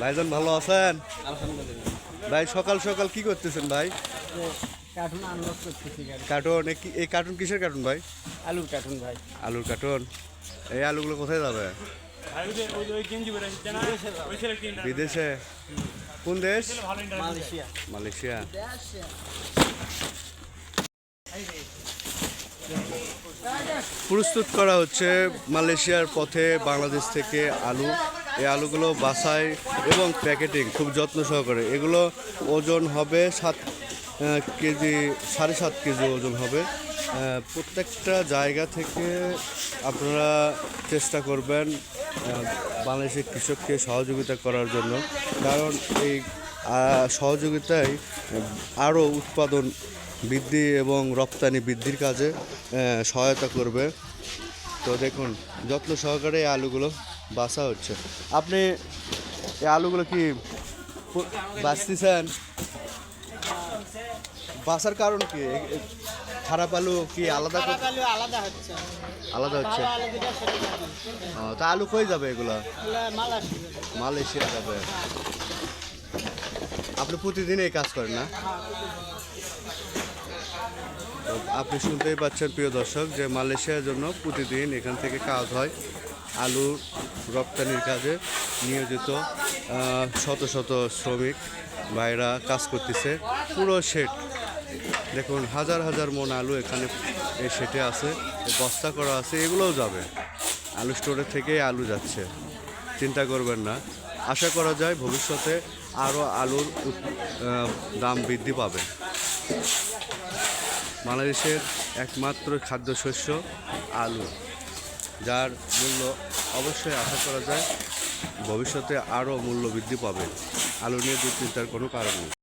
ভাইজান ভালো আছেন? ভাই সকাল সকাল কি করতেছেন ভাই? কার্টুন আনলক করতেছি কার্টুন এই কার্টুন কিসের কার্টুন ভাই? আলুর কার্টুন ভাই। আলুর কার্টুন। এই আলুগুলো কোথায় যাবে? বিদেশে কোন দেশ? মালয়েশিয়া। মালয়েশিয়া। প্রস্তুত করা হচ্ছে মালয়েশিয়ার পথে বাংলাদেশ থেকে আলু। এই আলুগুলো বাসাই এবং প্যাকেটিং খুব যত্ন সহকারে। এগুলো ওজন হবে সাত কেজি, সাড়ে সাত কেজি ওজন হবে। প্রত্যেকটা জায়গা থেকে আপনারা চেষ্টা করবেন বাংলাদেশের কৃষককে সহযোগিতা করার জন্য। কারণ এই সহযোগিতায় আরও উৎপাদন বৃদ্ধি এবং রপ্তানি বৃদ্ধির কাজে সহায়তা করবে। তো দেখুন, যত্ন সহকারে আলুগুলো বাসা হচ্ছে। আপনি এই আলুগুলো কি বাঁচতেছেন? বাসার কারণ কি? খারাপ আলু কি আলাদা আলাদা হচ্ছে। আলাদা হচ্ছে? তা আলু কই যাবে এগুলা? মালয়েশিয়া মালয়েশিয়া যাবে। আপনি প্রতিদিন এই কাজ করেন না? আপনি শুনতেই পাচ্ছেন প্রিয় দর্শক যে মালয়েশিয়ার জন্য প্রতিদিন এখান থেকে কাজ হয় আলু রপ্তানির কাজে নিয়োজিত শত শত শ্রমিক ভাইরা কাজ করতেছে পুরো শেড। দেখুন, হাজার হাজার মন আলু এখানে এই শেটে আছে বস্তা করা আছে, এগুলোও যাবে। আলু স্টোরের থেকে আলু যাচ্ছে। চিন্তা করবেন না। আশা করা যায় ভবিষ্যতে আরও আলুর দাম বৃদ্ধি পাবে। বাংলাদেশের একমাত্র খাদ্যশস্য আলু। যার মূল্য অবশ্যই আশা করা যায় ভবিষ্যতে আরও মূল্য বৃদ্ধি পাবে। আলু নিয়ে দুশ্চিন্তার কোনো কারণ নেই।